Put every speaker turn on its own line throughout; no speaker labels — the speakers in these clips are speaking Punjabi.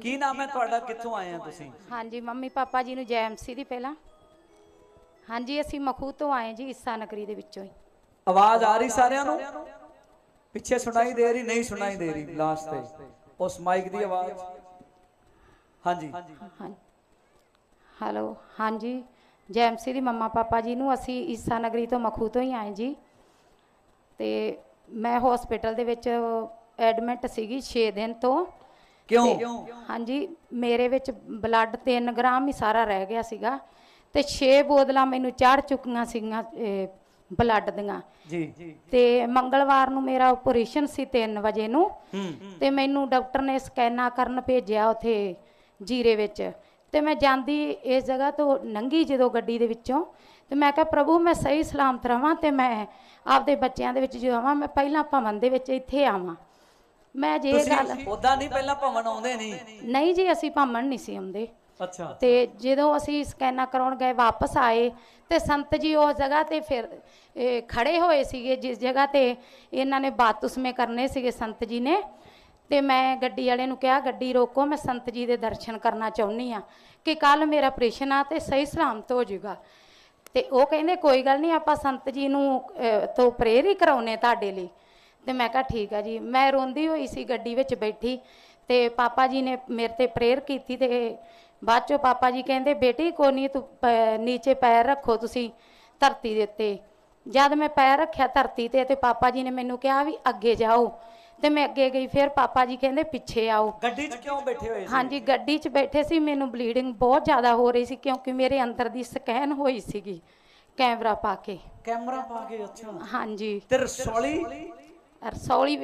ਕੀ ਨਾਮ ਹੈ ਤੁਹਾਡਾ? ਕਿੱਥੋਂ ਆਏ ਆ ਤੁਸੀਂ?
ਹਾਂਜੀ ਮੰਮੀ ਪਾਪਾ ਜੀ ਨੂੰ ਜੈਮਸੀ ਦੀ ਪਹਿਲਾਂ। ਹਾਂਜੀ ਅਸੀਂ ਮਖੂ ਤੋਂ ਆਏ ਜੀ ਈਸਾ ਨਗਰੀ ਦੇ ਵਿੱਚੋਂ ਹੀ।
ਆਵਾਜ਼ ਆ ਰਹੀ ਸਾਰਿਆਂ ਨੂੰ? ਪਿੱਛੇ ਸੁਣਾਈ ਦੇ ਰਹੀ ਨਹੀਂ ਸੁਣਾਈ ਦੇ ਰਹੀ ਲਾਸਟ ਤੇ। ਉਸ ਮਾਈਕ ਦੀ ਆਵਾਜ਼। ਹਾਂਜੀ।
ਹੈਲੋ ਹਾਂਜੀ। ਜੈਮਸੀ ਦੀ ਮੰਮਾ ਪਾਪਾ ਜੀ ਨੂੰ ਅਸੀਂ ਈਸਾ ਨਗਰੀ ਤੋਂ ਮਖੂ ਤੋਂ ਹੀ ਆਏ ਜੀ। ਤੇ ਮੈਂ ਹਸਪੀਟਲ ਦੇ ਵਿੱਚ ਐਡਮਿਟ ਸੀਗੀ 6 ਦਿਨ ਤੋਂ।
ਕਿਉਂ?
ਹਾਂਜੀ ਮੇਰੇ ਵਿੱਚ ਬਲੱਡ 3 ਗ੍ਰਾਮ ਹੀ ਸਾਰਾ ਰਹਿ ਗਿਆ ਸੀਗਾ। ਤੇ 6 ਬੋਤਲਾਂ ਮੈਨੂੰ ਚੜ ਚੁੱਕੀਆਂ ਸੀਗੀਆਂ ਬਲੱਡ ਦੀਆਂ।
ਜੀ।
ਤੇ ਮੰਗਲਵਾਰ ਨੂੰ ਮੇਰਾ ਆਪਰੇਸ਼ਨ ਸੀ 3 ਵਜੇ ਨੂੰ। ਤੇ ਮੈਨੂੰ ਡਾਕਟਰ ਨੇ ਸਕੈਨਾ ਕਰਨ ਭੇਜਿਆ ਉਥੇ ਜੀਰੇ ਵਿੱਚ। ਤੇ ਮੈਂ ਜਾਂਦੀ ਇਸ ਜਗ੍ਹਾ ਤੋਂ ਨੰਗੀ ਜਦੋਂ ਗੱਡੀ ਦੇ ਵਿੱਚੋਂ ਤੇ ਮੈਂ ਕਿਹਾ ਪ੍ਰਭੂ ਮੈਂ ਸਹੀ ਸਲਾਮਤ ਰਵਾਂ ਤੇ ਮੈਂ ਆਪਦੇ ਬੱਚਿਆਂ ਦੇ ਵਿੱਚ ਜਦੋਂ ਆਵਾਂ ਮੈਂ ਪਹਿਲਾਂ ਭਵਨ ਦੇ ਵਿੱਚ ਇੱਥੇ ਆਵਾਂ। ਮੈਂ ਜੇ ਇਹ ਗੱਲ
ਉਦਾਂ ਨਹੀਂ ਪਹਿਲਾਂ ਭਵਨ ਆਉਂਦੇ ਨਹੀਂ?
ਨਹੀਂ ਜੀ ਅਸੀਂ ਭਵਨ ਨਹੀਂ ਸੀ ਆਉਂਦੇ।
ਅੱਛਾ
ਤੇ ਜਦੋਂ ਅਸੀਂ ਸਕੈਨਾ ਕਰਾਉਣ ਗਏ ਵਾਪਸ ਆਏ ਤੇ ਸੰਤ ਜੀ ਉਸ ਜਗ੍ਹਾ ਤੇ ਫਿਰ ਖੜੇ ਹੋਏ ਸੀਗੇ ਜਿਸ ਜਗ੍ਹਾ ਤੇ ਇਹਨਾਂ ਨੇ ਬਾਤੁਸਮੇ ਕਰਨੇ ਸੀਗੇ ਸੰਤ ਜੀ ਨੇ ਤੇ ਮੈਂ ਗੱਡੀ ਵਾਲੇ ਨੂੰ ਕਿਹਾ ਗੱਡੀ ਰੋਕੋ ਮੈਂ ਸੰਤ ਜੀ ਦੇ ਦਰਸ਼ਨ ਕਰਨਾ ਚਾਹੁੰਦੀ ਆ ਕਿ ਕੱਲ ਮੇਰਾ ਆਪਰੇਸ਼ਨ ਆ ਤੇ ਸਹੀ ਸਲਾਮਤ ਹੋ ਜਾਊਗਾ। ਤੇ ਉਹ ਕਹਿੰਦੇ ਕੋਈ ਗੱਲ ਨਹੀਂ ਆਪਾਂ ਸੰਤ ਜੀ ਨੂੰ ਅਹ, ਤੋਂ ਪ੍ਰੇਰ ਹੀ ਕਰਾਉਨੇ ਤੁਹਾਡੇ ਲਈ। ਤੇ ਮੈਂ ਕਿਹਾ ਠੀਕ ਆ ਜੀ। ਮੈਂ ਰੋਂਦੀ ਹੋਈ ਸੀ ਗੱਡੀ ਵਿੱਚ ਬੈਠੀ ਤੇ ਪਾਪਾ ਜੀ ਨੇ ਮੇਰੇ ਤੇ ਪ੍ਰੇਅਰ ਕੀਤੀ ਤੇ ਬਾਅਦ ਚੋਂ ਪਾਪਾ ਜੀ ਕਹਿੰਦੇ ਬੇਟੀ ਕੋਈ ਨਹੀਂ ਤੂੰ ਪ- ਨੀਚੇ ਪੈਰ ਰੱਖੋ ਤੁਸੀਂ ਧਰਤੀ ਦੇ ਉੱਤੇ। ਜਦ ਮੈਂ ਪੈਰ ਰੱਖਿਆ ਧਰਤੀ ਤੇ ਤੇ ਪਾਪਾ ਜੀ ਨੇ ਮੈਨੂੰ ਕਿਹਾ ਵੀ ਅੱਗੇ ਜਾਓ। ਤੇ ਮੈਂ ਅੱਗੇ ਗਈ ਫਿਰ ਪਾਪਾ ਜੀ ਕਹਿੰਦੇ ਪਿੱਛੇ ਆਓ।
ਗੱਡੀ 'ਚ ਕਿਉਂ ਬੈਠੇ ਹੋਏ ਸੀ?
ਹਾਂਜੀ ਗੱਡੀ 'ਚ ਬੈਠੇ ਸੀ ਮੈਨੂੰ ਬਲੀਡਿੰਗ ਬਹੁਤ ਜ਼ਿਆਦਾ ਹੋ ਰਹੀ ਸੀ ਕਿਉਂਕਿ ਮੇਰੇ ਅੰਦਰ ਦੀ ਸਕੈਨ ਹੋਈ ਸੀਗੀ ਕੈਮਰਾ ਪਾ ਕੇ।
ਕੈਮਰਾ ਪਾ ਕੇ ਅੱਛਾ।
ਹਾਂਜੀ।
ਤੇ ਰਸੌਲੀ?
ਰਸੌਲੀ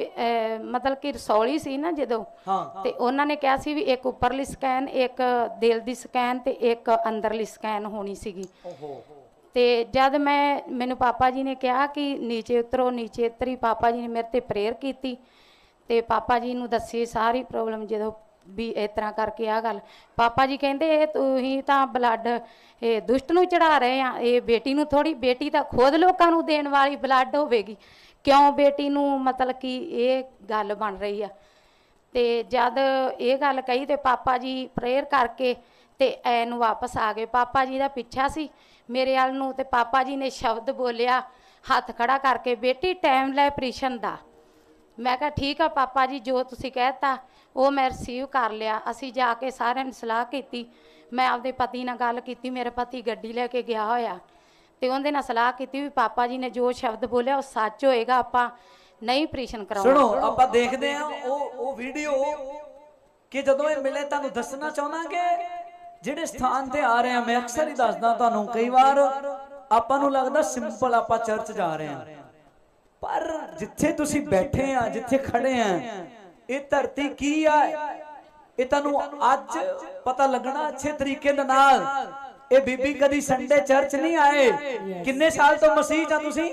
ਮਤਲਬ ਕਿ ਰਸੌਲੀ ਸੀ ਨਾ ਜਦੋਂ
ਹਾਂ।
ਤੇ ਉਹਨਾਂ ਨੇ ਕਿਹਾ ਸੀ ਵੀ ਇੱਕ ਉੱਪਰਲੀ ਸਕੈਨ ਇੱਕ ਦਿਲ ਦੀ ਸਕੈਨ ਤੇ ਇੱਕ ਅੰਦਰਲੀ ਸਕੈਨ ਹੋਣੀ ਸੀਗੀ।
ਓਹੋ।
ਤੇ ਜਦ ਮੈਂ ਮੈਨੂੰ ਪਾਪਾ ਜੀ ਨੇ ਕਿਹਾ ਕਿ ਨੀਚੇ ਉਤਰੋ ਨੀਚੇ ਉਤਰੀ ਪਾਪਾ ਜੀ ਨੇ ਮੇਰੇ ਤੇ ਪ੍ਰੇਅਰ ਕੀਤੀ। ਤੇ ਪਾਪਾ ਜੀ ਨੂੰ ਦੱਸੀ ਸਾਰੀ ਪ੍ਰੋਬਲਮ ਜਦੋਂ ਵੀ ਇਸ ਤਰ੍ਹਾਂ ਕਰਕੇ ਆ ਗੱਲ। ਪਾਪਾ ਜੀ ਕਹਿੰਦੇ, ਇਹ ਤੁਸੀਂ ਤਾਂ ਬਲੱਡ ਇਹ ਦੁਸ਼ਟ ਨੂੰ ਚੜਾ ਰਹੇ ਆ। ਇਹ ਬੇਟੀ ਨੂੰ ਥੋੜੀ ਬੇਟੀ ਤਾਂ ਖੁਦ ਲੋਕਾਂ ਨੂੰ ਦੇਣ ਵਾਲੀ ਬਲੱਡ ਹੋਵੇਗੀ। ਕਿਉਂ ਬੇਟੀ ਨੂੰ? ਮਤਲਬ ਕਿ ਇਹ ਗੱਲ ਬਣ ਰਹੀ ਆ। ਤੇ ਜਦ ਇਹ ਗੱਲ ਕਹੀ ਤੇ ਪਾਪਾ ਜੀ ਪ੍ਰੇਅਰ ਕਰਕੇ ਤੇ ਐ ਨੂੰ ਵਾਪਸ ਆ ਗਏ। ਪਾਪਾ ਜੀ ਦਾ ਪਿੱਛਾ ਸੀ ਮੇਰੇ ਵੱਲ ਨੂੰ ਤੇ ਪਾਪਾ ਜੀ ਨੇ ਸ਼ਬਦ ਬੋਲਿਆ, ਹੱਥ ਖੜਾ ਕਰਕੇ, ਬੇਟੀ ਟਾਈਮ ਲੈ ਪ੍ਰੀਸ਼ਨ ਦਾ। ਮੈਂ ਕਿਹਾ, ਠੀਕ ਆ ਪਾਪਾ ਜੀ, ਜੋ ਤੁਸੀਂ ਕਹਿਤਾ, ਉਹ ਮੈਂ ਰਿਸੀਵ ਕਰ ਲਿਆ। ਅਸੀਂ ਜਾ ਕੇ ਸਾਰਿਆਂ ਨੇ ਸਲਾਹ ਕੀਤੀ। ਮੈਂ ਆਪਦੇ ਪਤੀ ਨਾਲ ਗੱਲ ਕੀਤੀ, ਮੇਰੇ ਪਤੀ ਗੱਡੀ ਲੈ ਕੇ ਗਿਆ ਹੋਇਆ। ਤੇ ਉਹਦੇ ਨਾਲ ਸਲਾਹ ਕੀਤੀ ਵੀ ਪਾਪਾ ਜੀ ਨੇ ਜੋ ਸ਼ਬਦ ਬੋਲਿਆ, ਉਹ ਸੱਚ ਹੋਏਗਾ, ਆਪਾਂ ਨਹੀਂ ਆਪਰੇਸ਼ਨ ਕਰਾਉਣਾ।
ਸੁਣੋ, ਆਪਾਂ ਦੇਖਦੇ ਆ ਉਹ ਉਹ ਵੀਡੀਓ ਕਿ ਜਦੋਂ ਇਹ ਮਿਲੇ, ਤੁਹਾਨੂੰ ਦੱਸਣਾ ਚਾਹੁੰਦਾ ਕਿ ਜਿਹੜੇ ਸਥਾਨ ਤੇ ਆ ਰਹੇ ਆ ਮੈਂ ਅਕਸਰ ਹੀ ਦੱਸਦਾ ਤੁਹਾਨੂੰ, ਕਈ ਵਾਰ ਆਪਾਂ ਨੂੰ ਲੱਗਦਾ ਸਿੰਪਲ ਆਪਾਂ ਚਰਚ ਜਾ ਰਹੇ ਆ ਪਰ ਜਿੱਥੇ ਤੁਸੀਂ ਬੈਠੇ ਆ ਜਿੱਥੇ ਖੜੇ ਆ ਇਹ ਧਰਤੀ ਕੀ ਆ? ਇਹ ਤੁਹਾਨੂੰ ਅੱਜ ਪਤਾ ਲੱਗਣਾ ਅੱਛੇ ਤਰੀਕੇ ਦੇ ਨਾਲ। ਇਹ ਬੀਬੀ ਕਦੀ ਸੰਡੇ ਚਰਚ ਨਹੀਂ ਆਏ। ਕਿੰਨੇ ਸਾਲ ਤੋਂ ਮਸੀਹ ਚ ਆ ਤੁਸੀਂ?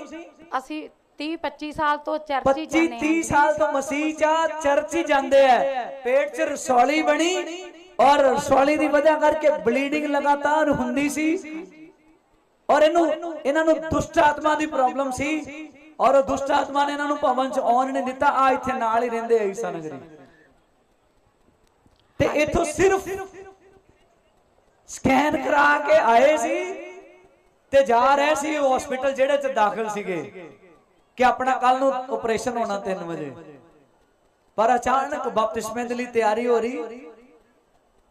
ਅਸੀਂ 30 25 ਸਾਲ ਤੋਂ ਚਰਚ ਹੀ
25
ਜਾਂਦੇ
30
ਹਾਂ
ਸਾਲ ਤੋਂ ਮਸੀਹ ਚ ਆ, ਚਰਚ ਹੀ ਜਾਂਦੇ ਆ। ਪੇਟ 'ਚ ਰਸੌਲੀ ਬਣੀ ਔਰ ਰਸੌਲੀ ਦੀ ਵਜ੍ਹਾ ਕਰਕੇ ਬਲੀਡਿੰਗ ਲਗਾਤਾਰ ਹੁੰਦੀ ਸੀ। ਔਰ ਇਹਨੂੰ ਇਹਨਾਂ ਨੂੰ ਦੁਸ਼ਟ ਆਤਮਾ ਦੀ ਪ੍ਰੋਬਲਮ ਸੀ। ਔਰ ਦੁਸ਼ਟ ਆਤਮਾ ਨੇ ਇਹਨਾਂ ਨੂੰ ਭਵਨ 'ਚ ਆਉਣ ਨਹੀਂ ਦਿੱਤਾ। ਆ ਇੱਥੇ ਨਾਲ ਹੀ ਰਹਿੰਦੇ ਈਸਾ ਨਗਰੀ। ਤੇ ਇਥੋਂ ਸਿਰਫ ਸਕੈਨ ਕਰਾ ਕੇ ਆਏ ਸੀ ਤੇ ਜਾ ਰਹੇ ਸੀ ਹਸਪੀਟਲ ਜਿਹੜੇ 'ਚ ਦਾਖਲ ਸੀਗੇ ਕਿ ਆਪਣਾ ਕੱਲ ਨੂੰ ਆਪਰੇਸ਼ਨ ਹੋਣਾ 3 ਵਜੇ। ਪਰ ਅਚਾਨਕ ਬਪਤਿਸਮੇ ਦੇ ਲਈ ਤਿਆਰੀ ਹੋ ਰਹੀ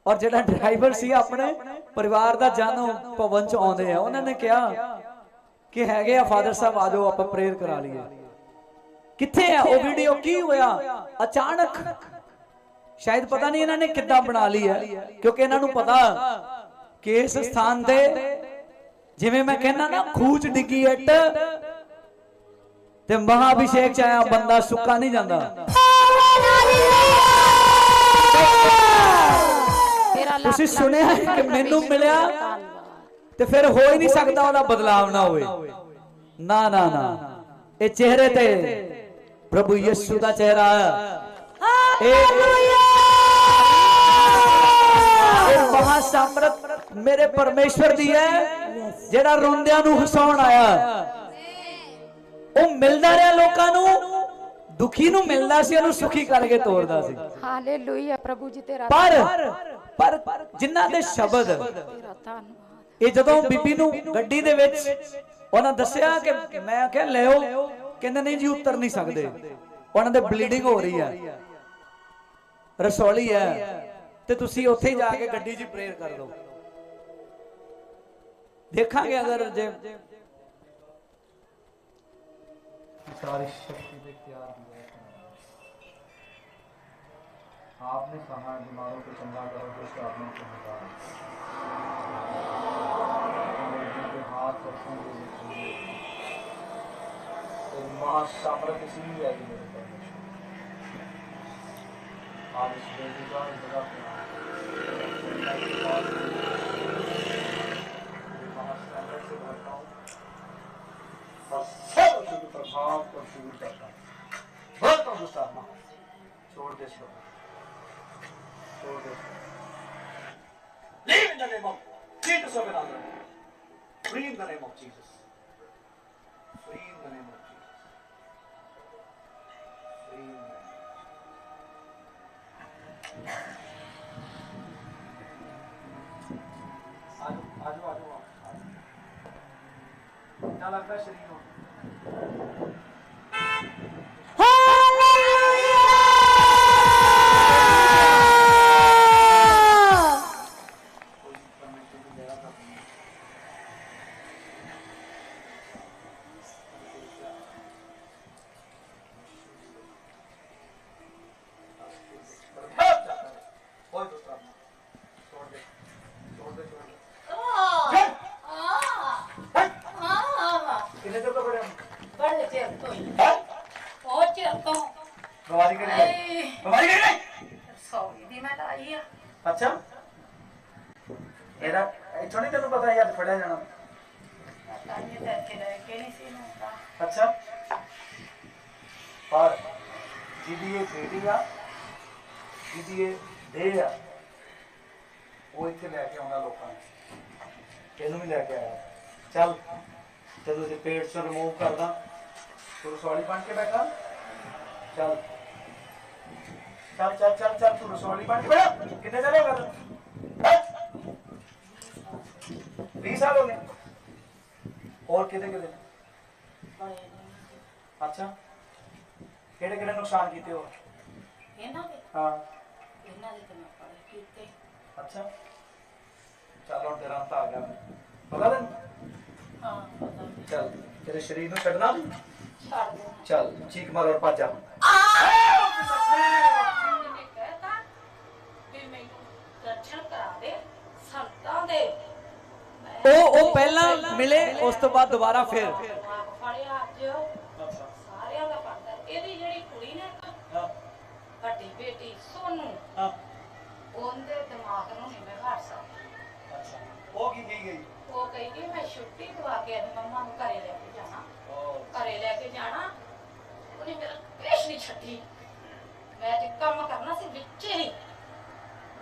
ਔਰ ਜਿਹੜਾ ਡਰਾਈਵਰ ਸੀ ਆਪਣੇ ਪਰਿਵਾਰ ਦਾ ਜਨ ਭਵਨ ਚ ਆਉਂਦੇ ਆ। ਉਹਨਾਂ ਨੇ ਕਿਹਾ ਕਿ ਹੈਗੇ ਆ ਫਾਦਰ ਸਾਹਿਬ ਆ ਜਾਓ ਆਪਾਂ ਪ੍ਰੇਅਰ ਕਰਾ ਲਈਏ। ਕਿੱਥੇ ਆ? ਉਹ ਵੀਡੀਓ ਕੀ ਹੋਇਆ? ਅਚਾਨਕ। ਸ਼ਾਇਦ ਪਤਾ ਨਹੀਂ ਇਹਨਾਂ ਨੇ ਕਿੱਦਾਂ ਬਣਾ ਲਈ ਹੈ ਕਿਉਂਕਿ ਇਹਨਾਂ ਨੂੰ ਪਤਾ ਕਿ ਇਸ ਸਥਾਨ ਤੇ ਜਿਵੇਂ ਮੈਂ ਕਹਿੰਦਾ ਨਾ ਖੂਚ ਡਿੱਗੀ ਇੱਟ ਤੇ ਮਹਾਭਿਸ਼ੇਕ ਚ ਆਇਆ ਬੰਦਾ ਸੁੱਕਾ ਨਹੀਂ ਜਾਂਦਾ। ਤੁਸੀਂ ਸੁਣਿਆ ਕਿ ਮੈਨੂੰ ਮਿਲਿਆ। ਤੇ ਫਿਰ ਹੋ ਹੀ ਨਹੀਂ ਸਕਦਾ ਉਹਦਾ ਬਦਲਾਵ ਨਾ ਹੋਵੇ। ਨਾ ਨਾ ਨਾ। ਇਹ ਚਿਹਰੇ ਤੇ ਪ੍ਰਭੂ ਯਿਸੂ ਦਾ ਚਿਹਰਾ ਇਹ ਇਹ ਮਹਾ ਸਮਰਥ ਮੇਰੇ ਪਰਮੇਸ਼ਵਰ ਦੀ ਹੈ ਜਿਹੜਾ ਰੋਂਦਿਆਂ ਨੂੰ ਹਸਾਉਣ ਆਇਆ। ਉਹ ਮਿਲਦਾ ਰਿਹਾ ਲੋਕਾਂ ਨੂੰ ਦੁਖੀ ਨੂੰ ਮਿਲਦਾ ਸੀ ਉਹਨੂੰ ਸੁਖੀ ਕਰਕੇ ਤੋਰਦਾ ਸੀ।
ਹਾਲੇਲੂਇਆ ਪ੍ਰਭੂ ਜੀ ਤੇਰਾ
ਪਰ ਪਰ ਜਿਨ੍ਹਾਂ ਦੇ ਸ਼ਬਦ
ਤੇਰਾ ਧੰਨਵਾਦ।
ਇਹ ਜਦੋਂ ਬੀਬੀ ਨੂੰ ਗੱਡੀ ਦੇ ਵਿੱਚ ਉਹਨਾਂ ਦੱਸਿਆ ਕਿ ਮੈਂ ਆਖਿਆ ਲਿਓ ਕਹਿੰਦੇ ਨਹੀਂ ਜੀ ਉਤਰ ਨਹੀਂ ਸਕਦੇ ਉਹਨਾਂ ਦੇ ਬਲੀਡਿੰਗ ਹੋ ਰਹੀ ਹੈ ਰਸੌਲੀ ਹੈ ਤੇ ਤੁਸੀਂ ਉੱਥੇ ਹੀ ਜਾ ਕੇ ਗੱਡੀ 'ਚ ਪ੍ਰੇਅਰ ਕਰ ਲਓ ਦੇਖਾਂਗੇ ਅਗਰ ਜੇ
सारी शक्ति पे तैयार हुआ है आपने कहा बीमारों को चंगा करो तो उसके आत्मा को छोड़ दे छोड़ दे على بشر
يوم ਦੀ ਮੈਂ ਲਾਈ ਆ।
ਅੱਛਾ। ਇਹਦਾ ਇੱਥੋਂ ਨਹੀਂ ਤੈਨੂੰ ਪਤਾ ਯਾਰ ਫੜਿਆ ਜਾਣਾ।
ਤਾਂ ਇਹ ਤੇ ਇੱਥੇ ਲੈ ਕੇ ਨਹੀਂ ਸੀ ਨੂੰ ਤਾਂ।
ਅੱਛਾ। ਪਰ ਜਿਹਦੀ ਇਹ ਬੇਟੀ ਆ ਜਿਹਦੀ ਇਹ ਦੇਹ ਆ ਉਹ ਇੱਥੇ ਲੈ ਕੇ ਆਉਂਦਾ ਲੋਕਾਂ ਨੂੰ। ਇਹਨੂੰ ਵੀ ਲੈ ਕੇ ਆਇਆ। ਚੱਲ ਜਦੋਂ ਜੇ ਪੇਟ ਤੋਂ ਰਿਮੂਵ ਕਰਦਾ ਰਸੌਲੀ ਬਣ ਕੇ ਬੈਠਾ। ਚੱਲ। ਚੱਲ ਚੱਲ ਚੱਲ ਚੱਲ ਤੂੰ ਰਸੌਲੀ ਬਣ ਕੇ ਬੈਠਾ ਕਿੰਨੇ ਚਲੇ ਹੋ ਗਏ 20 ਸਾਲ ਹੋ ਗਏ। ਹੋਰ ਕਿਤੇ ਕਿਤੇ? ਅੱਛਾ। ਕਿਹੜੇ ਕਿਹੜੇ ਨੁਕਸਾਨ ਕੀਤੇ ਹੋ
ਇਹਨਾਂ ਦੇ?
ਹਾਂ।
ਇਹਨਾਂ ਦੇ ਤਾਂ ਮੈਂ ਪੜ੍ਹ ਕੀਤੇ।
ਅੱਛਾ। ਚੱਲ ਹੁਣ ਤੇਰਾ ਅੰਤ ਆ ਗਿਆ। ਪਤਾ ਤੈਨੂੰ?
ਹਾਂ ਪਤਾ ਨਹੀਂ।
ਚੱਲ ਤੇਰੇ ਸਰੀਰ ਨੂੰ ਛੱਡਣਾ ਨੀ?
ਛੱਡ ਦੇ
ਚੱਲ ਚੀਕ ਮਾਰ ਔਰ ਭੱਜ ਜਾ।
ਨੇ ਕਹਿਤਾ ਵੀ ਮੈਨੂੰ ਦਰਸ਼ਨ ਕਰਾ ਦੇ ਸੰਤਾਂ ਦੇ ਮੈਂ
ਉਹ ਉਹ ਪਹਿਲਾਂ ਮਿਲੇ ਉਸ ਤੋਂ ਬਾਅਦ ਦੁਬਾਰਾ ਫਿਰ।
ਦਿਮਾਗ ਫੜਿਆ ਅੱਜ ਸਾਰਿਆਂ ਦਾ ਪੜਦਾ ਇਹਦੀ ਜਿਹੜੀ ਕੁੜੀ ਨੇ ਇੱਕ ਵੱਡੀ ਬੇਟੀ ਸੋਨੂ ਉਹਦੇ ਦਿਮਾਗ ਨੂੰ ਨਹੀਂ ਮੈਂ ਘਰ ਸਕਦੀ
ਉਹ ਕੀ ਕਹੀ ਗਈ?
ਉਹ ਕਹੀ ਕਿ ਮੈਂ ਛੁੱਟੀ ਦਵਾ ਕੇ ਅੱਜ ਮੰਮਾ ਨੂੰ ਘਰੇ ਲੈ ਕੇ ਜਾਣਾ। ਘਰੇ ਲੈ ਕੇ ਜਾਣਾ ਉਹਨੇ ਮੇਰਾ ਪੇਸ਼ ਨਹੀਂ ਛੱਡੀ ਮੈਂ ਤੇ ਕੰਮ ਕਰਨਾ ਸੀ ਵਿੱਚ ਹੀ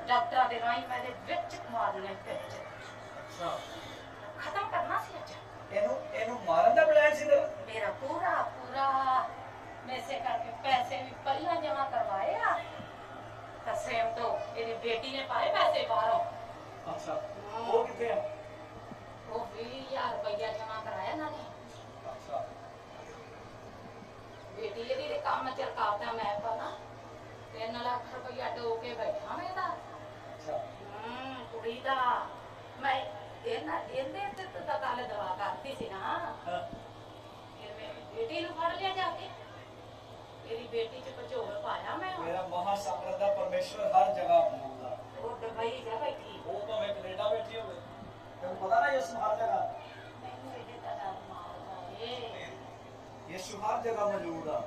ਡਾਕਟਰਾਂ ਦੇ ਰਾਹੀਂ ਮੈਂ ਦੇ ਵਿੱਚ ਮਾਰਨੇ ਵਿੱਚ
ਅੱਛਾ
ਖਤਮ ਕਰਨਾ ਸੀ ਅੱਜ।
ਇਹਨੂੰ ਇਹਨੂੰ ਮਾਰਨ ਦਾ ਪਲਾਨ ਸੀ ਤੇਰਾ?
ਮੇਰਾ ਪੂਰਾ ਪੂਰਾ। ਮੈਸੇ ਕਰਕੇ ਪੈਸੇ ਵੀ ਪਹਿਲਾਂ ਜਮਾ ਕਰਵਾਏ ਆ। ਤਸੇਮ ਤੋਂ ਇਹਦੀ ਬੇਟੀ ਨੇ ਪਾਏ ਪੈਸੇ ਬਾਹਰੋਂ।
ਅੱਛਾ ਉਹ ਕਿੱਥੇ ਆ?
ਉਹ 20000 ਰੁਪਇਆ ਜਮਾ ਕਰਾਇਆ ਇਹਨਾਂ ਨੇ।
ਅੱਛਾ।
ਬੇਟੀ ਇਹਦੀ ਦੇ ਕੰਮ ਚ ਰਕਾਵਟਾਂ ਮੈਂ ਪਾਣਾ 3 ਲੱਖ ਰੁਪਇਆ ਡੋ ਕੇ ਬੈਠਾ ਮੈਂ ਇਹਦਾ
ਅੱਛਾ
ਹੂੰ ਕੁੜੀ ਦਾ ਮੈਂ ਇਹਨਾਂ ਇਹਦੇ ਤੇ ਤਾਂ ਕੱਲ ਦਵਾ ਕਰਤੀ ਸੀ ਨਾ
ਹਾਂ।
ਫਿਰ ਮੈਂ ਬੇਟੀ ਨੂੰ ਫੜ ਲਿਆ ਜਾ ਕੇ ਇਹਦੀ ਬੇਟੀ ਚ ਪਚੋਲ ਪਾਇਆ ਮੈਂ
ਮੇਰਾ ਮਹਾ ਸਾਮਰਾਜ ਦਾ ਪਰਮੇਸ਼ਵਰ ਹਰ ਜਗ੍ਹਾ ਮੌਜੂਦ ਆ
ਉਹ ਦੁਬਈ ਜਾ ਬੈਠੀ।
ਉਹ ਭਾਵੇਂ ਕੈਨੇਡਾ ਬੈਠੀ ਹੋਵੇ। ਤੈਨੂੰ ਪਤਾ ਨਾ ਯਿਸੂ ਹਰ ਜਗ੍ਹਾ?
ਮੈਨੂੰ ਇਹਦੇ ਤਾਂ ਡਰ ਮਾਰਦਾ ਏ
ਯਿਸੂ ਹਰ ਜਗ੍ਹਾ ਮੌਜੂਦ ਆ।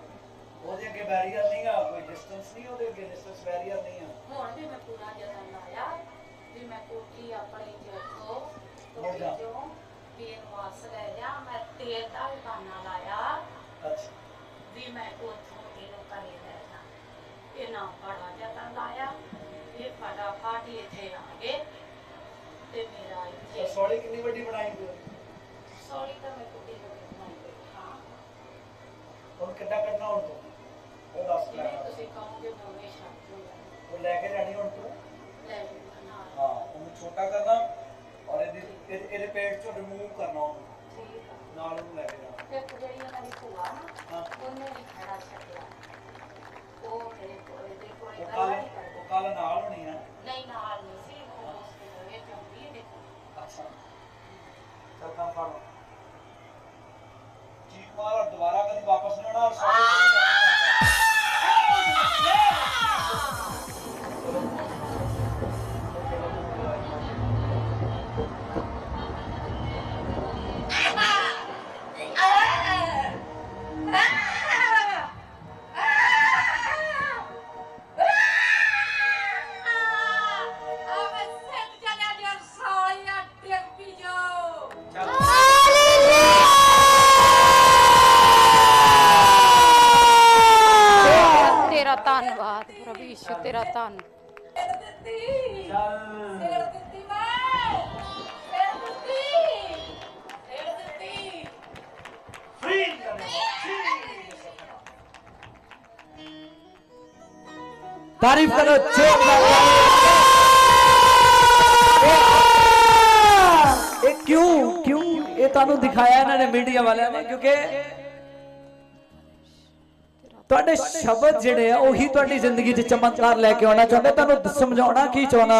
ਉਹਦੇ ਅੱਗੇ ਬੈਰੀਅਰ ਨਹੀਂ ਆ ਕੋਈ ਡਿਸਟੈਂਸ ਨਹੀਂ ਉਹਦੇ ਅੱਗੇ ਡਿਸਟੈਂਸ ਬੈਰੀਅਰ ਨਹੀਂ ਆ।
ਹੁਣ ਵੀ ਮੈਂ ਪੂਰਾ ਯਤਨ ਲਾਇਆ ਵੀ ਮੈਂ ਕੋਠੀ ਆਪਣੀ ਚੋਂ
ਮੁੜ ਜਾ।
ਕੋਠੀ ਪੀਣ ਵਾਸ ਲੈ ਜਾ ਮੈਂ ਤੇਲ ਦਾ ਵੀ ਬਾਨਾ ਲਾਇਆ
ਅੱਛਾ।
ਵੀ ਮੈਂ ਜਾ ਇਹ ਨਾ ਬੜਾ ਯਤਨ ਲਾਇਆ ਇਹ ਫਟਾਫਟ ਹੀ ਇੱਥੇ ਆ ਗਏ ਤੇ ਮੇਰਾ
ਰਸੋਲੀ ਕਿੰਨੀ ਵੱਡੀ ਬਣਾਈ ਹੋਈ ਹੈ?
ਸੌਰੀ ਤਾਂ ਮੈਂ ਕੁੱਤੀ ਹਾਂ।
ਹੁਣ ਕਿੱਦਾਂ ਕੱਢਣਾ ਹੁਣ ਤੂੰ? ਉਹ ਦੱਸ ਲੈ।
ਤੁਸੀਂ ਕਹੋਗੇ ਦੋਵੇਂ ਸ਼ਬਦ ਹੋ ਜਾਣਗੇ
ਉਹ ਲੈ ਕੇ ਜਾਣੀ ਹੁਣ ਤੂੰ?
ਲੈ
ਹਾਂ ਉਹਨੂੰ ਛੋਟਾ ਕਰਨਾ ਔਰ ਇਹਦੀ ਇਹਦੇ ਪੇਟ ਚੋਂ ਰਿਮੂਵ ਕਰਨਾ ਉਹਨੂੰ ਨਾਲ ਉਹਨੂੰ ਲੈ ਕੇ ਜਾਣਾ।
ਇੱਕ ਜਿਹੜੀ ਉਹਨਾਂ ਦੀ ਭੂਆ ਨਾ
ਹਾਂ।
ਉਹਨੇ ਵੀ ਖੜਾ ਛੱਡਿਆ। ਉਹ ਮੇਰੇ ਕੋਲ ਦੇ ਕੋਲ
ਉਹ
ਗੱਲਾਂ
ਕੱਲ
ਨਹੀਂ ਕਰਦਾ
ਉਹ ਕੱਲ ਨਾਲ ਹੋਣੀ ਆ।
ਨਹੀਂ ਨਾਲ ਨਹੀਂ ਸੀ ਉਹ ਹਸਪੀਟਲ ਵਿੱਚ ਹੁੰਦੀ ਹੈ ਦੇਖੋ।
ਅੱਛਾ। ਚੱਲ ਕੰਮ ਫੜ ਚੀਕ ਮਾਰ ਔਰ ਦੁਬਾਰਾ ਕਦੀ ਵਾਪਸ ਆਉਣਾ? ਔਰ ਸਾਰੇ
ਤਾਰੀਫ ਕਰੋ ਜ਼ੋਰਦਾਰ ਇਹ ਕਿਉਂ ਕਿਉਂ? ਇਹ ਤੁਹਾਨੂੰ ਦਿਖਾਇਆ ਇਹਨਾਂ ਨੇ ਮੀਡੀਆ ਵਾਲਿਆਂ ਨੇ ਕਿਉਂਕਿ ਤੁਹਾਡੇ ਸ਼ਬਦ ਜਿਹੜੇ ਆ ਉਹੀ ਤੁਹਾਡੀ ਜ਼ਿੰਦਗੀ 'ਚ ਚਮਤਕਾਰ ਲੈ ਕੇ ਆਉਣਾ ਚਾਹੁੰਦੇ। ਤੁਹਾਨੂੰ ਸਮਝਾਉਣਾ ਕੀ ਚਾਹਣਾ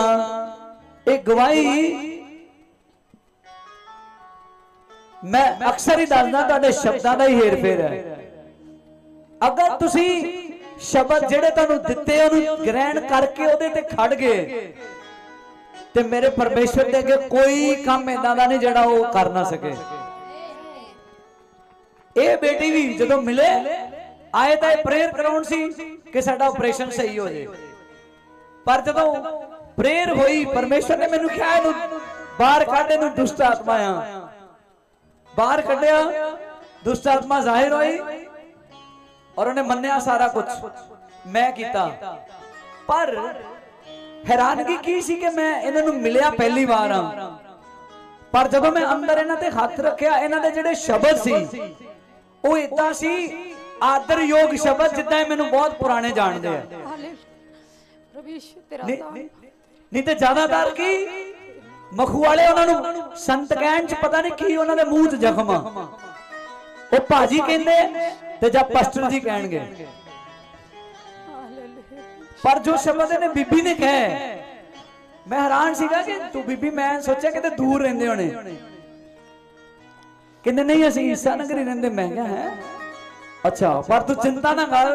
ਇਹ ਗਵਾਹੀ ਮੈਂ ਅਕਸਰ ਹੀ ਦੱਸਦਾ ਤੁਹਾਡੇ ਸ਼ਬਦਾਂ ਦਾ ਹੀ ਹੇਰ-ਫੇਰ ਹੈ। ਅਗਰ ਤੁਸੀਂ ਸ਼ਬਦ ਜਿਹੜੇ ਤੁਹਾਨੂੰ ਦਿੱਤੇ, ਉਹਨੂੰ ਗ੍ਰਹਿਣ ਕਰਕੇ ਉਹਦੇ ਤੇ ਖੜ ਗਏ। ਤੇ ਮੇਰੇ ਪਰਮੇਸ਼ਵਰ ਦੇ ਅੱਗੇ ਕੋਈ ਕੰਮ ਇਦਾਂ ਦਾ ਨਹੀਂ ਜਿਹੜਾ ਉਹ ਕਰ ਨਾ ਸਕੇ। ਇਹ ਬੇਟੀ ਵੀ ਜਦੋਂ ਮਿਲੇ, ਆਏ ਤਾਂ ਇਹ ਪ੍ਰੇਅਰ ਕਰਾਉਣ ਸੀ ਕਿ ਸਾਡਾ ਆਪਰੇਸ਼ਨ ਸਹੀ ਹੋ ਜੇ ਪਰ ਜਦੋਂ ਪ੍ਰੇਅਰ ਹੋਈ, ਪਰਮੇਸ਼ਵਰ ਨੇ ਮੈਨੂੰ ਕਿਹਾ, ਇਹਨੂੰ ਬਾਹਰ ਕੱਢ, ਇਹਨੂੰ ਦੁਸ਼ਟ ਆਤਮਾ ਆ। ਬਾਹਰ ਕੱਢਿਆ, ਦੁਸ਼ਟ ਆਤਮਾ ਜ਼ਾਹਿਰ ਹੋਈ। ਔਰ ਉਹਨੇ ਮੰਨਿਆ ਸਾਰਾ ਕੁਝ ਮੈਂ ਕੀਤਾ। ਪਰ ਹੈਰਾਨਗੀ ਕੀ ਸੀ ਕਿ ਮੈਂ ਇਹਨਾਂ ਨੂੰ ਮਿਲਿਆ ਪਹਿਲੀ ਵਾਰ ਆ ਪਰ ਜਦੋਂ ਮੈਂ ਅੰਦਰ ਇਹਨਾਂ ਤੇ ਹੱਥ ਰੱਖਿਆ ਇਹਨਾਂ ਦੇ ਜਿਹੜੇ ਸ਼ਬਦ ਸੀ ਉਹ ਇਦਾਂ ਸੀ ਆਦਰਯੋਗ ਸ਼ਬਦ ਜਿੱਦਾਂ ਮੈਨੂੰ ਬਹੁਤ ਪੁਰਾਣੇ ਜਾਣਦੇ ਆ।
ਤੇਰਾ
ਨਹੀਂ- ਨਹੀਂ ਤੇ ਜ਼ਿਆਦਾਤਰ ਕੀ? ਮਖੂ ਵਾਲੇ ਉਹਨਾਂ ਨੂੰ ਸੰਤ ਕਹਿਣ ਚ ਪਤਾ ਨਹੀਂ ਕੀ ਉਹਨਾਂ ਦੇ ਮੂੰਹ 'ਚ ਜ਼ਖਮ ਆ। ਉਹ ਭਾਜੀ ਕਹਿੰਦੇ ਤੇ ਜਾਂ ਪਾਸਟਰ ਜੀ ਕਹਿਣਗੇ।
ਹਾਲੇਲੂਇਆ।
ਪਰ ਜੋ ਸ਼ਬਦ ਇਹਨੇ ਬੀਬੀ ਨੇ ਕਹੇ ਮੈਂ ਹੈਰਾਨ ਸੀਗਾ ਕਿ ਤੂੰ ਬੀਬੀ ਮੈਂ ਸੋਚਿਆ ਕਿਤੇ ਦੂਰ ਰਹਿੰਦੇ ਹੋਣੇ। ਕਹਿੰਦੇ ਨਹੀਂ ਅਸੀਂ ਈਸਾ ਨਗਰੀ ਰਹਿੰਦੇ ਮੈਂ ਕਿਹਾ ਹੈ। ਅੱਛਾ ਪਰ ਤੂੰ ਚਿੰਤਾ ਨਾ ਕਰ।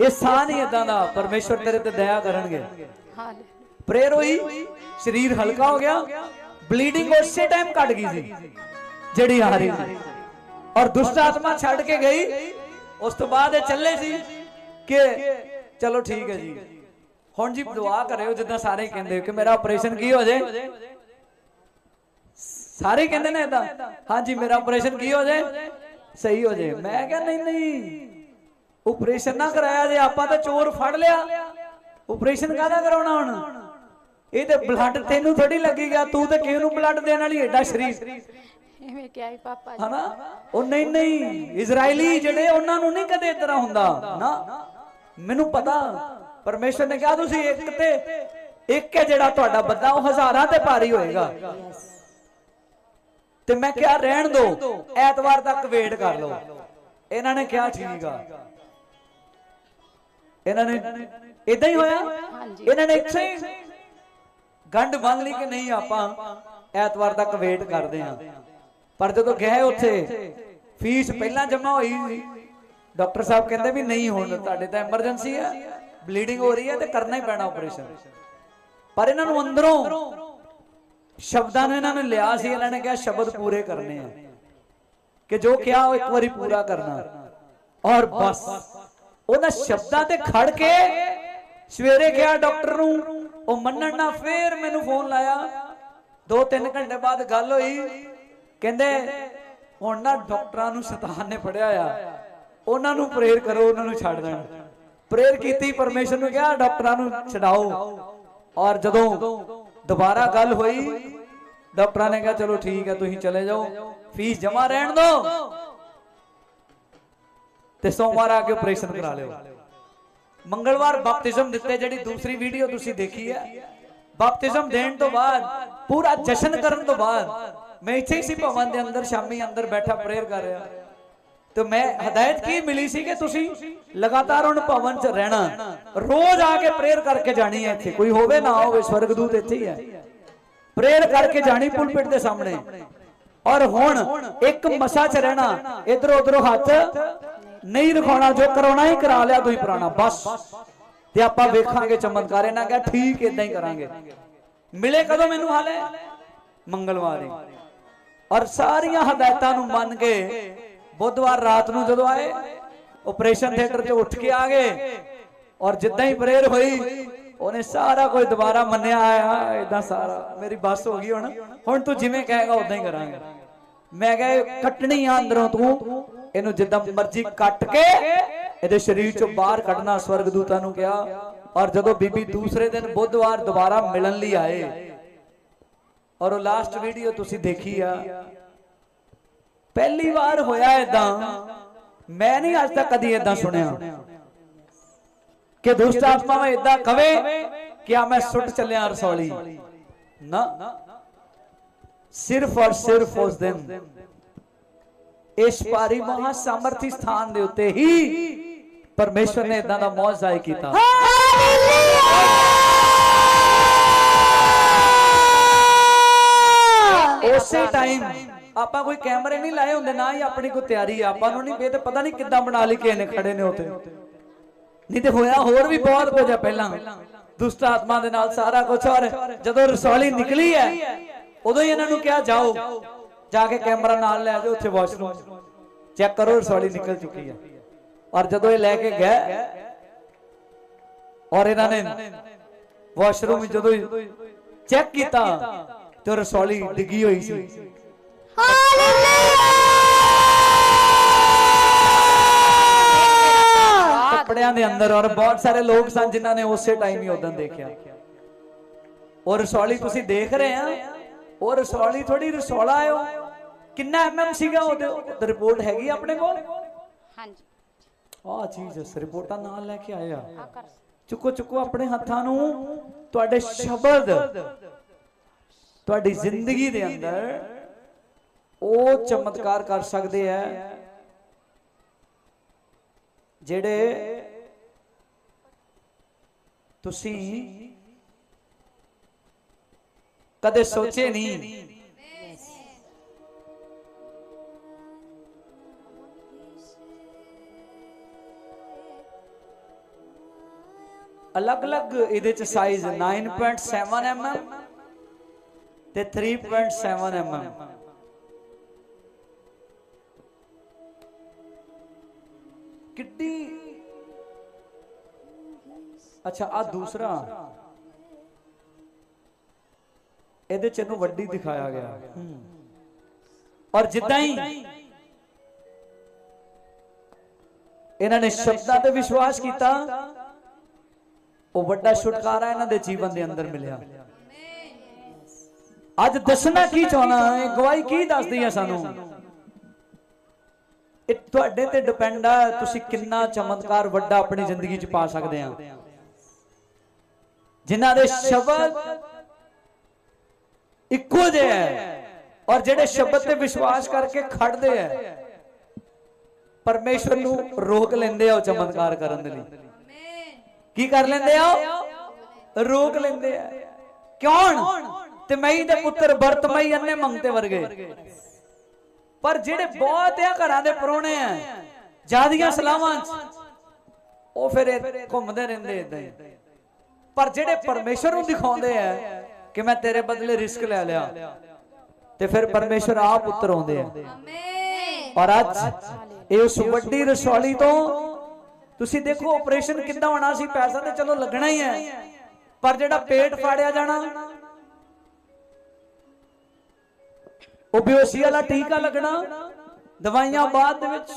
ਇਹ ਸਾਹ ਨਹੀਂ ਇਦਾਂ ਦਾ ਪਰਮੇਸ਼ਵਰ ਤੇਰੇ ਤੇ ਦਇਆ ਕਰਨਗੇ।
ਹਾਲੇ
ਪ੍ਰੇਅਰ ਹੋਈ ਸਰੀਰ ਹਲਕਾ ਹੋ ਗਿਆ ਬਲੀਡਿੰਗ ਉਸੇ ਟਾਈਮ ਘਟ ਗਈ ਸੀ। ਜਿਹੜੀ ਆ ਰਹੀ ਸੀ। ਔਰ ਦੁਸ਼ਟ ਆਤਮਾ ਛੱਡ ਕੇ ਗਈ। ਉਸ ਤੋਂ ਬਾਅਦ ਇਹ ਚੱਲੇ ਸੀ ਕਿ ਚਲੋ ਠੀਕ ਹੈ ਜੀ। ਹੁਣ ਜੀ ਦੁਆ ਕਰਿਓ, ਜਿੱਦਾਂ ਸਾਰੇ ਕਹਿੰਦੇ ਕਿ ਮੇਰਾ ਆਪਰੇਸ਼ਨ ਕੀ ਹੋ ਜਾਏ? ਸਾਰੇ ਕਹਿੰਦੇ ਨੇ ਇਦਾਂ ਹਾਂਜੀ ਮੇਰਾ ਆਪਰੇਸ਼ਨ ਕੀ ਹੋ ਜਾਏ? ਸਹੀ ਹੋ ਜਾਏ। ਮੈਂ ਕਿਹਾ ਨਹੀਂ ਨਹੀਂ। ਆਪਰੇਸ਼ਨ ਨਾ ਕਰਾਇਆ ਜੇ ਆਪਾਂ ਤਾਂ ਚੋਰ ਫੜ ਲਿਆ। ਆਪਰੇਸ਼ਨ ਕਾਹਦਾ ਕਰਾਉਣਾ ਹੁਣ? ਇਹ ਤੇ ਬਲੱਡ ਤੈਨੂੰ ਥੋੜੀ ਲੱਗੇਗਾ ਤੂੰ ਤੇ ਕਿਹਨੂੰ ਬਲੱਡ ਦੇਣ ਵਾਲੀ ਐਡਾ ਸ਼ਰੀਰ।
ਐਵੇਂ ਕਿਹਾ ਹੀ ਪਾਪਾ ਜੀ।
ਹਨਾ? ਉਹ ਨਹੀਂ ਨਹੀਂ ਇਜ਼ਰਾਈਲੀ ਜਿਹੜੇ ਉਹਨਾਂ ਨੂੰ ਨਹੀਂ ਕਦੇ ਇਸ ਤਰ੍ਹਾਂ ਹੁੰਦਾ। ਨਾ ਮੈਨੂੰ ਪਤਾ ਪਰਮੇਸ਼ਰ ਨੇ ਕਿਹਾ ਤੁਸੀਂ ਇੱਕ ਤੇ ਇੱਕ ਹੈ ਜਿਹੜਾ ਤੁਹਾਡਾ ਬੰਦਾ ਉਹ ਹਜ਼ਾਰਾਂ ਤੇ ਭਾਰੀ ਹੋਏਗਾ। ਤੇ ਮੈਂ ਕਿਹਾ ਰਹਿਣ ਦੋ ਐਤਵਾਰ ਤੱਕ ਵੇਟ ਕਰ ਲਓ। ਇਹਨਾਂ ਨੇ ਕਿਹਾ ਠੀਕ ਆ। ਇਹਨਾਂ ਨੇ ਇਦਾਂ ਹੀ ਹੋਇਆ?
ਹਾਂਜੀ।
ਇਹਨਾਂ ਨੇ ਇੱਥੇ ਹੀ ਗੰਢ ਬੰਨ ਲਈ ਕਿ ਨਹੀਂ ਆਪਾਂ ਐਤਵਾਰ ਤੱਕ ਵੇਟ ਕਰਦੇ ਆਂ ਪਰ ਜਦੋਂ ਗਏ ਉੱਥੇ ਫੀਸ ਪਹਿਲਾਂ ਜਮ੍ਹਾਂ ਹੋਈ ਸੀ। ਡਾਕਟਰ ਸਾਹਿਬ ਕਹਿੰਦੇ ਵੀ ਨਹੀਂ ਹੁਣ ਤੁਹਾਡੇ ਤਾਂ ਐਮਰਜੈਂਸੀ ਹੈ ਬਲੀਡਿੰਗ ਹੋ ਰਹੀ ਹੈ ਤੇ ਕਰਨਾ ਹੀ ਪੈਣਾ ਆਪਰੇਸ਼ਨ ਪਰ ਇਹਨਾਂ ਨੂੰ ਅੰਦਰੋਂ ਸ਼ਬਦਾਂ ਨੂੰ ਇਹਨਾਂ ਨੇ ਲਿਆ ਸੀ ਇਹਨਾਂ ਨੇ ਕਿਹਾ ਸ਼ਬਦ ਪੂਰੇ ਕਰਨੇ ਆ। ਕਿ ਜੋ ਕਿਹਾ ਉਹ ਇੱਕ ਵਾਰੀ ਪੂਰਾ ਕਰਨਾ। ਔਰ ਬਸ। ਉਹਨਾਂ ਸ਼ਬਦਾਂ ਤੇ ਖੜ ਕੇ ਸਵੇਰੇ ਗਿਆ ਡਾਕਟਰ ਨੂੰ ਉਹ ਮੰਨਣ ਨਾਲ ਫੇਰ ਮੈਨੂੰ ਫੋਨ ਲਾਇਆ। 2-3 ਘੰਟੇ ਬਾਅਦ ਗੱਲ ਹੋਈ। ਕਹਿੰਦੇ, ਹੁਣ ਨਾ ਡਾਕਟਰਾਂ ਨੂੰ ਸ਼ੈਤਾਨ ਨੇ ਫੜਿਆ ਆ। ਉਹਨਾਂ ਨੂੰ ਪ੍ਰੇਰ ਕਰੋ, ਉਹਨਾਂ ਨੂੰ ਛੱਡ ਦੇਣ। ਪ੍ਰੇਰ ਕੀਤੀ, ਪਰਮੇਸ਼ਰ ਨੂੰ ਕਿਹਾ, ਡਾਕਟਰਾਂ ਨੂੰ ਛਡਾਓ। ਔਰ ਜਦੋਂ ਦੁਬਾਰਾ ਗੱਲ ਹੋਈ, ਡਾਕਟਰਾਂ ਨੇ ਕਿਹਾ, ਚਲੋ ਠੀਕ ਹੈ, ਤੁਸੀਂ ਚਲੇ ਜਾਓ। ਫੀਸ ਜਮਾ ਰਹਿਣ ਦਿਓ ਤੇ ਸੋਮਵਾਰ ਆ ਕੇ ਆਪਰੇਸ਼ਨ ਕਰਾ ਲਿਓ। ਮੰਗਲਵਾਰ ਬਪਤਿਜ਼ਮ ਦਿੱਤੇ, ਜਿਹੜੀ ਦੂਸਰੀ ਵੀਡੀਓ ਤੁਸੀਂ ਦੇਖੀ ਹੈ। ਬਪਤਿਜ਼ਮ ਦੇਣ ਤੋਂ ਬਾਅਦ, ਪੂਰਾ ਜਸ਼ਨ ਕਰਨ ਤੋਂ ਬਾਅਦ ਮੈਂ ਇੱਥੇ ਹੀ ਸੀ ਭਵਨ ਦੇ ਅੰਦਰ, ਸ਼ਾਮੀ ਅੰਦਰ ਬੈਠਾ ਪ੍ਰੇਅਰ ਕਰ ਰਿਹਾ। ਤੇ ਮੈਂ ਹਦਾਇਤ ਕੀ ਮਿਲੀ ਸੀ ਕਿ ਤੁਸੀਂ ਲਗਾਤਾਰ ਹੁਣ ਭਵਨ 'ਚ ਰਹਿਣਾ। ਰੋਜ਼ ਆ ਕੇ ਪ੍ਰੇਅਰ ਕਰਕੇ ਜਾਣੀ ਹੈ ਇੱਥੇ। ਕੋਈ ਹੋਵੇ ਨਾ ਹੋਵੇ, ਸਵਰਗਦੂਤ ਇੱਥੇ ਹੀ ਹੈ। ਪ੍ਰੇਅਰ ਕਰਕੇ ਜਾਣੀ ਪੁਲਪਿਟ ਦੇ ਸਾਹਮਣੇ। ਔਰ ਹੁਣ ਇੱਕ ਮਸਾ 'ਚ ਰਹਿਣਾ ਇਧਰੋਂ ਉਧਰੋਂ ਹੱਥ ਨਹੀਂ ਰਖਾਉਣਾ, ਜੋ ਕਰਾਉਣਾ ਹੀ ਕਰਾ ਲਿਆ ਤੁਸੀਂ ਪੁਰਾਣਾ, ਬਸ। ਤੇ ਆਪਾਂ ਵੇਖਾਂਗੇ ਚਮਤਕਾਰ। ਇਹਨਾਂ ਕਿਹਾ, ਠੀਕ ਇਦਾਂ ਹੀ ਕਰਾਂਗੇ। ਮਿਲੇ ਕਦੋਂ ਮੈਨੂੰ ਹਾਲੇ? ਮੰਗਲਵਾਰ ਹੀ। ਔਰ ਸਾਰੀਆਂ ਹਦਾਇਤਾਂ ਨੂੰ ਮੰਨ ਕੇ ਬੁੱਧਵਾਰ ਰਾਤ ਨੂੰ ਜਦੋਂ ਆਏ ਆਪਰੇਸ਼ਨ ਥੀਏਟਰ 'ਚ ਉੱਠ ਕੇ ਆ ਗਏ। ਔਰ ਜਿੱਦਾਂ ਹੀ ਪ੍ਰੇਅਰ ਹੋਈ, ਉਹਨੇ ਸਾਰਾ ਕੁਝ ਦੁਬਾਰਾ ਮੰਨਿਆ ਆ ਇਦਾਂ ਸਾਰਾ, ਮੇਰੀ ਬੱਸ ਹੋ ਗਈ ਹੁਣ। ਹੁਣ ਤੂੰ ਜਿਵੇਂ ਕਹੇਗਾ ਉਦਾਂ ਹੀ ਕਰਾਂਗੇ। ਮੈਂ ਕਿਹਾ ਕੱਟਣੀ ਆ ਅੰਦਰੋਂ ਤੂੰ। ਇਹਨੂੰ ਜਿੱਦਾਂ ਮਰਜ਼ੀ ਕੱਟ ਕੇ ਇਹਦੇ ਸਰੀਰ ਚੋਂ ਬਾਹਰ ਕੱਢਣਾ, ਸਵਰਗਦੂਤਾਂ ਨੂੰ ਕਿਹਾ। ਔਰ ਜਦੋਂ ਬੀਬੀ ਦੂਸਰੇ ਦਿਨ ਬੁੱਧਵਾਰ ਦੁਬਾਰਾ ਮਿਲਣ ਲਈ ਆਏ ਔਰ ਉਹ ਲਾਸਟ ਵੀਡੀਓ ਤੁਸੀਂ ਦੇਖੀ ਆ। ਪਹਿਲੀ ਵਾਰ ਹੋਇਆ ਇਦਾਂ ਮੈਂ ਨਹੀਂ ਅੱਜ ਤੱਕ ਕਦੀ ਇਦਾਂ ਸੁਣਿਆ। ਕਿ ਦੁਸ਼ਟ ਆਤਮਾ ਇਦਾਂ ਕਵੇ ਕਿ ਆ ਮੈਂ ਸੁੱਟ ਚੱਲਿਆ ਰਸੌਲੀ। ਨਾ। ਸਿਰਫ ਔਰ ਸਿਰਫ ਉਸ ਦਿਨ। ਇਸ ਪਾਰੀ ਮਹਾ ਸਮਰਥੀ ਸਥਾਨ ਦੇ ਉੱਤੇ ਹੀ ਪਰਮੇਸ਼ਵਰ ਨੇ ਇਦਾਂ ਦਾ ਮੌਜਜ਼ਾ ਕੀਤਾ। ਉਸੇ ਟਾਈਮ ਆਪਾਂ ਕੋਈ ਕੈਮਰੇ ਨਹੀਂ ਲਾਏ ਹੁੰਦੇ ਨਾ ਹੀ ਆਪਣੀ ਕੋਈ ਤਿਆਰੀ ਆ ਆਪਾਂ ਨੂੰ ਨਹੀਂ ਇਹ ਤੇ ਪਤਾ ਨਹੀਂ ਕਿੱਦਾਂ ਬਣਾ ਲਈ ਕਿਸੇ ਨੇ ਖੜੇ ਨੇ ਉੱਥੇ। ਨਹੀਂ ਤੇ ਹੋਇਆ ਹੋਰ ਵੀ ਬਹੁਤ ਕੁਝ ਆ ਪਹਿਲਾਂ। ਦੁਸ਼ਟ ਆਤਮਾ ਦੇ ਨਾਲ ਸਾਰਾ ਕੁਝ ਔਰ ਜਦੋਂ ਰਸੌਲੀ ਨਿਕਲੀ ਹੈ ਉਦੋਂ ਹੀ ਇਹਨਾਂ ਨੂੰ ਕਿਹਾ ਜਾਓ ਜਾ ਕੇ ਕੈਮਰਾ ਨਾਲ ਲੈ ਜਾਓ ਉੱਥੇ ਵਾਸ਼ਰੂਮ। ਚੈੱਕ ਕਰੋ ਰਸੌਲੀ ਨਿਕਲ ਚੁੱਕੀ ਹੈ। ਔਰ ਜਦੋਂ ਇਹ ਲੈ ਕੇ ਗਏ ਔਰ ਇਹਨਾਂ ਨੇ ਵਾਸ਼ਰੂਮ ਜਦੋਂ ਚੈੱਕ ਕੀਤਾ ਤੇ ਰਸੌਲੀ ਡਿੱਗੀ ਹੋਈ ਸੀ। ਕੱਪੜਿਆਂ ਦੇ ਅੰਦਰ ਔਰ ਬਹੁਤ ਸਾਰੇ ਲੋਕ ਸਨ ਜਿਨ੍ਹਾਂ ਨੇ ਉਸੇ ਟਾਈਮ ਹੀ ਉਦੋਂ ਦੇਖਿਆ। ਔਰ ਰਸੌਲੀ ਤੁਸੀਂ ਦੇਖ ਰਹੇ ਆ? ਉਹ ਰਸੌਲੀ ਥੋੜੀ ਰਸੌਲਾ ਆਇਓ ਕਿੰਨਾ ਐਮਐਮ ਸੀਗਾ ਉਹਦੇ ਰਿਪੋਰਟ ਹੈਗੀ ਆ ਆਪਣੇ ਕੋਲ?
ਹਾਂਜੀ।
ਆਹ ਚੀਜ਼ ਰਿਪੋਰਟਾਂ ਨਾਲ ਲੈ ਕੇ ਆਇਆ।
ਆ
ਚੁੱਕੋ ਚੁੱਕੋ ਆਪਣੇ ਹੱਥਾਂ ਨੂੰ। ਤੁਹਾਡੇ ਸ਼ਬਦ ਤੁਹਾਡੀ ਜ਼ਿੰਦਗੀ ਦੇ ਅੰਦਰ ਉਹ ਚਮਤਕਾਰ ਕਰ ਸਕਦੇ ਆ ਜਿਹੜੇ ਤੁਸੀਂ ਕਦੇ ਸੋਚੇ ਨਹੀਂ। ਅਲੱਗ-ਅਲੱਗ ਇਹਦੇ ਚ ਸਾਈਜ਼ 9.7 mm ਤੇ 3.7 mm ਕਿੱਡੀ ਅੱਛਾ ਆ ਦੂਸਰਾ। ਇਹਦੇ ਚ ਇਹਨੂੰ ਵੱਡੀ ਦਿਖਾਇਆ ਗਿਆ। ਔਰ ਜਿੱਦਾਂ ਹੀ ਇਹਨਾਂ ਨੇ ਸ਼ਬਦਾਂ ਤੇ ਵਿਸ਼ਵਾਸ ਕੀਤਾ, ਉਹ ਵੱਡਾ ਛੁਟਕਾਰਾ ਇਹਨਾਂ ਦੇ ਜੀਵਨ ਦੇ ਅੰਦਰ ਮਿਲਿਆ। ਅੱਜ ਦੱਸਣਾ ਕੀ ਚਾਹਣਾ ਹੈ? ਗਵਾਹੀ ਕੀ ਦੱਸਦੀ ਹੈ ਸਾਨੂੰ? ਇਹ ਤੁਹਾਡੇ ਤੇ ਡਿਪੈਂਡ ਆ, ਤੁਸੀਂ ਕਿੰਨਾ ਚਮਤਕਾਰ ਵੱਡਾ ਆਪਣੀ ਜ਼ਿੰਦਗੀ 'ਚ ਪਾ ਸਕਦੇ ਆ ਜਿਨ੍ਹਾਂ ਦੇ ਸ਼ਬਦ ਇੱਕੋ ਜਿਹੇ ਹੈ ਔਰ ਜਿਹੜੇ ਸ਼ਬਦ ਤੇ ਵਿਸ਼ਵਾਸ ਕਰਕੇ ਖੜਦੇ ਆ ਪਰਮੇਸ਼ਵਰ ਨੂੰ ਰੋਕ ਲੈਂਦੇ ਆ ਉਹ ਚਮਤਕਾਰ ਕਰਨ ਦੇ ਲਈ। ਕੀ ਕਰ ਲੈਂਦੇ ਆ? ਉਹ? ਰੋਕ ਲੈਂਦੇ ਆ। ਕੌਣ? ਤੇ ਮਈ ਦੇ ਪੁੱਤਰ ਵਰਤਮਈ ਅੰਨੇ ਮੰਗਤੇ ਵਰਗੇ। ਪਰ ਜਿਹੜੇ ਬਹੁਤ ਆ ਘਰਾਂ ਦੇ ਪਰੋਣੇ ਆ ਜਿਆਦੀਆਂ ਸਲਾਵਾਂ ਚ ਉਹ ਫਿਰ ਘੁੰਮਦੇ ਰਹਿੰਦੇ ਇਦਾਂ ਪਰ ਜਿਹੜੇ ਪਰਮੇਸ਼ਰ ਨੂੰ ਦਿਖਾਉਂਦੇ ਆ ਕਿ ਮੈਂ ਤੇਰੇ ਬਦਲੇ ਰਿਸਕ ਲੈ ਲਿਆ ਤੇ ਫਿਰ ਪਰਮੇਸ਼ਰ ਆਪ ਉੱਤਰ ਆਉਂਦੇ ਆ। ਔਰ ਅੱਜ ਇਹ ਉਸ ਵੱਡੀ ਰਸੌਲੀ ਤੋਂ ਤੁਸੀਂ ਦੇਖੋ ਆਪਰੇਸ਼ਨ ਕਿੱਦਾਂ ਹੋਣਾ ਸੀ ਪੈਸਾ ਤੇ ਚਲੋ ਲੱਗਣਾ ਹੀ ਹੈ ਪਰ ਜਿਹੜਾ ਪੇਟ ਫਾੜਿਆ ਜਾਣਾ ਉਹ ਬੇਹੋਸ਼ੀ ਵਾਲਾ ਟੀਕਾ ਲੱਗਣਾ, ਦਵਾਈਆਂ ਬਾਅਦ ਦੇ ਵਿੱਚ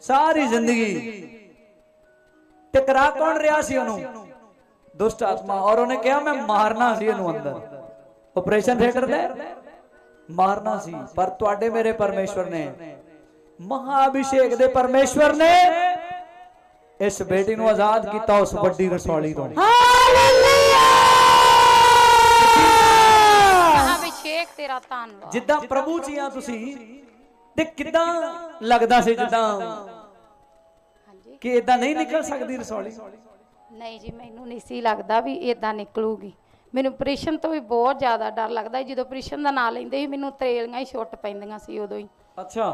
ਸਾਰੀ ਜ਼ਿੰਦਗੀ। ਤੇ ਕੌਣ ਰਿਹਾ ਸੀ ਉਹਨੂੰ? ਦੁਸ਼ਟ ਆਤਮਾ। ਔਰ ਉਹਨੇ ਕਿਹਾ, ਮੈਂ ਮਾਰਨਾ ਸੀ ਇਹਨੂੰ ਅੰਦਰ। ਆਪਰੇਸ਼ਨ ਥੀਏਟਰ ਨੇ ਮਾਰਨਾ ਸੀ। ਪਰ ਤੁਹਾਡੇ ਮੇਰੇ ਪਰਮੇਸ਼ਵਰ ਨੇ ਮਹਾਅਭਿਸ਼ੇਕ ਦੇ ਪਰਮੇਸ਼ਵਰ ਨੇ ਇਸ ਬੇਟੀ ਨੂੰ ਆਜ਼ਾਦ ਕੀਤਾ ਉਸ ਵੱਡੀ ਰਸੌਲੀ ਤੋਂ।
ਅਭਿਸ਼ੇਕ ਤੇਰਾ ਧੰਨਵਾਦ।
ਜਿੱਦਾਂ ਪ੍ਰਭੂ ਜੀ ਆ ਤੁਸੀਂ ਤੇ ਕਿਦਾਂ ਲੱਗਦਾ ਸੀ ਜਿੱਦਾਂ?
ਹਾਂਜੀ।
ਕਿ ਇਦਾਂ ਨਹੀਂ ਨਿਕਲ ਸਕਦੀ ਰਸੌਲੀ?
ਨਹੀਂ ਜੀ ਮੈਨੂੰ ਨਹੀਂ ਸੀ ਲੱਗਦਾ ਵੀ ਇਦਾਂ ਨਿਕਲੂਗੀ। ਮੈਨੂੰ ਆਪਰੇਸ਼ਨ ਤੋਂ ਵੀ ਬਹੁਤ ਜ਼ਿਆਦਾ ਡਰ ਲੱਗਦਾ। ਜਦੋਂ ਆਪਰੇਸ਼ਨ ਦਾ ਨਾਂ ਲੈਂਦੇ ਸੀ ਮੈਨੂੰ ਤਰੇਲੀਆਂ ਹੀ ਛੁੱਟ ਪੈਂਦੀਆਂ ਸੀ ਉਦੋਂ ਹੀ।
ਅੱਛਾ।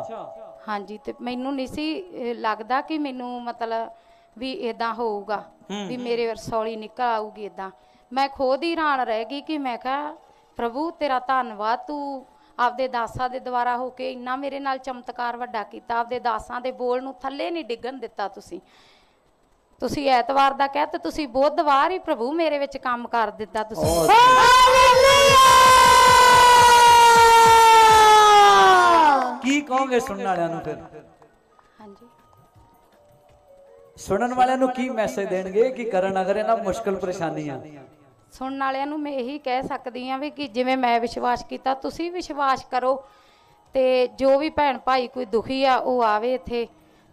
ਹਾਂਜੀ ਤੇ ਮੈਨੂੰ ਨਹੀਂ ਸੀ ਲੱਗਦਾ ਕਿ ਮੈਨੂੰ ਮਤਲਬ ਵੀ ਇਦਾਂ ਹੋਊਗਾ ਵੀ ਮੇਰੇ ਰਸੌਲੀ ਨਿਕਲ ਆਊਗੀ ਇਦਾਂ ਮੈਂ ਖੁਦ ਹੀ ਹੈਰਾਨ ਰਹਿ ਗਈ ਕਿ ਮੈਂ ਕਿਹਾ ਪ੍ਰਭੂ ਤੇਰਾ ਧੰਨਵਾਦ। ਤੂੰ ਆਪਦੇ ਦਾਸਾਂ ਦੇ ਦੁਆਰਾ ਹੋ ਕੇ ਇੰਨਾ ਮੇਰੇ ਨਾਲ ਚਮਤਕਾਰ ਵੱਡਾ ਕੀਤਾ। ਆਪਦੇ ਦਾਸਾਂ ਦੇ ਬੋਲ ਨੂੰ ਥੱਲੇ ਨਹੀਂ ਡਿੱਗਣ ਦਿੱਤਾ ਤੁਸੀਂ। ਤੁਸੀਂ ਐਤਵਾਰ ਦਾ ਕਹਿ ਤੇ ਤੁਸੀਂ ਬੁੱਧਵਾਰ ਹੀ ਪ੍ਰਭੂ ਮੇਰੇ ਵਿੱਚ ਕੰਮ ਕਰ ਦਿੱਤਾ ਤੁਸੀਂ।
ਕੀ ਕਹੋਗੇ ਸੁਣਨ ਵਾਲਿਆਂ ਨੂੰ ਫਿਰ?
ਹਾਂਜੀ।
ਸੁਣਨ ਵਾਲਿਆਂ ਨੂੰ ਕੀ ਮੈਸੇਜ ਦੇਣਗੇ ਕਿ ਕਰਨ ਅਗਰ ਇਹਨਾਂ ਮੁਸ਼ਕਲ ਪਰੇਸ਼ਾਨੀਆਂ?
ਸੁਣਨ ਵਾਲਿਆਂ ਨੂੰ ਮੈਂ ਇਹੀ ਕਹਿ ਸਕਦੀ ਆ ਵੀ ਕਿ ਜਿਵੇਂ ਮੈਂ ਵਿਸ਼ਵਾਸ ਕੀਤਾ, ਤੁਸੀਂ ਵਿਸ਼ਵਾਸ ਕਰੋ ਤੇ ਜੋ ਵੀ ਭੈਣ ਭਾਈ ਕੋਈ ਦੁਖੀ ਆ, ਉਹ ਆਵੇ ਇੱਥੇ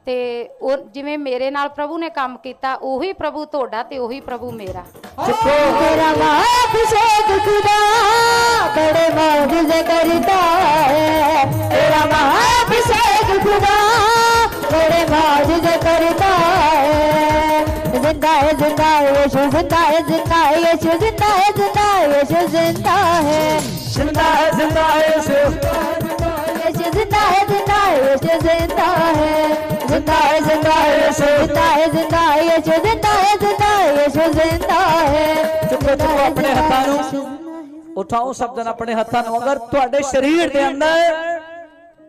ਤੇ ਉਹ ਜਿਵੇਂ ਮੇਰੇ ਨਾਲ ਪ੍ਰਭੂ ਨੇ ਕੰਮ ਕੀਤਾ, ਉਹੀ ਪ੍ਰਭੂ ਤੁਹਾਡਾ ਤੇ ਉਹੀ ਪ੍ਰਭੂ ਮੇਰਾ।
ਤੇਰਾ ਬਾਪ ਸੇ ਤੇਰਾ ਬਾਪ ਸੇ जिंदा है जिंदा है यीशु जिंदा है जिंदा है यीशु जिंदा है जिंदा है यीशु जिंदा है
ਜਿੰਦਾ ਹੈ ਜਿੰਦਾ ਹੈ ਯਿਸੂ
यीशु जिंदा है जिंदा है यीशु जिंदा है जिंदा है जिंदा है यीशु जिंदा है जिंदा है यीशु जिंदा है जिंदा है यीशु जिंदा है
ਚੁੱਕੋ ਚੁੱਕੋ ਆਪਣੇ ਹੱਥਾਂ ਨੂੰ ਉਠਾਓ ਸ਼ਬਦਾਂ ਆਪਣੇ ਹੱਥਾਂ ਨੂੰ ਅਗਰ ਤੁਹਾਡੇ ਸਰੀਰ ਦੇ ਅੰਦਰ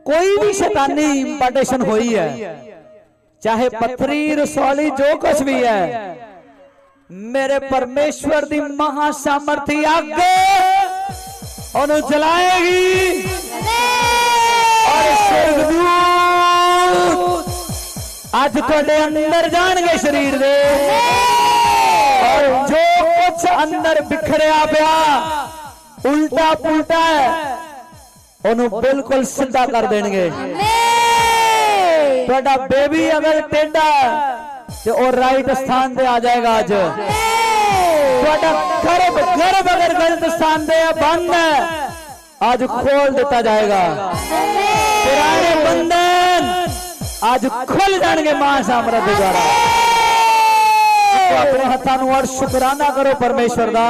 ਕੋਈ ਵੀ ਸ਼ੈਤਾਨੀ ਇੰਪਾਰਟੇਸ਼ਨ ਹੋਈ ਹੈ ਚਾਹੇ ਪੱਥਰੀ ਰਸੌਲੀ ਜੋ ਕੁਝ ਵੀ ਹੈ। ਮੇਰੇ ਪਰਮੇਸ਼ਵਰ ਦੀ ਮਹਾ ਸਾਮਰਥੀ ਅੱਗ ਉਹਨੂੰ ਜਲਾਏਗੀ। ਔਰ ਸਵਰਗਦੂਤ ਅੱਜ ਤੁਹਾਡੇ ਅੰਦਰ ਜਾਣਗੇ ਸਰੀਰ ਦੇ। ਔਰ ਜੋ ਕੁਝ ਅੰਦਰ ਬਿਖਰਿਆ ਪਿਆ ਉਲਟਾ ਪੁਲਟਾ ਹੈ। ਉਹਨੂੰ ਬਿਲਕੁਲ ਸਿੱਧਾ ਕਰ ਦੇਣਗੇ। ਤੁਹਾਡਾ ਬੇਬੀ ਅਗਰ ਟੇਢਾ ਤੇ ਉਹ ਰਾਈਟ ਸਥਾਨ ਤੇ ਆ ਜਾਏਗਾ ਅੱਜ। ਤੁਹਾਡਾ ਗਰਭ ਗਰਭ ਅਗਰ ਗਲਤ ਸਥਾਨ ਤੇ ਬੰਦ ਹੈ, ਅੱਜ ਖੋਲ ਦਿੱਤਾ ਜਾਏਗਾ। ਪੁਰਾਣੇ ਬੰਧਨ, ਅੱਜ ਖੁੱਲ ਜਾਣਗੇ ਮਾਂ ਸਾਮਰਾਜ ਦੁਆਰਾ। ਆਪਣੇ ਹੱਥਾਂ ਨੂੰ ਅਰ ਸ਼ੁਕਰਾਨਾ ਕਰੋ ਪਰਮੇਸ਼ਵਰ ਦਾ।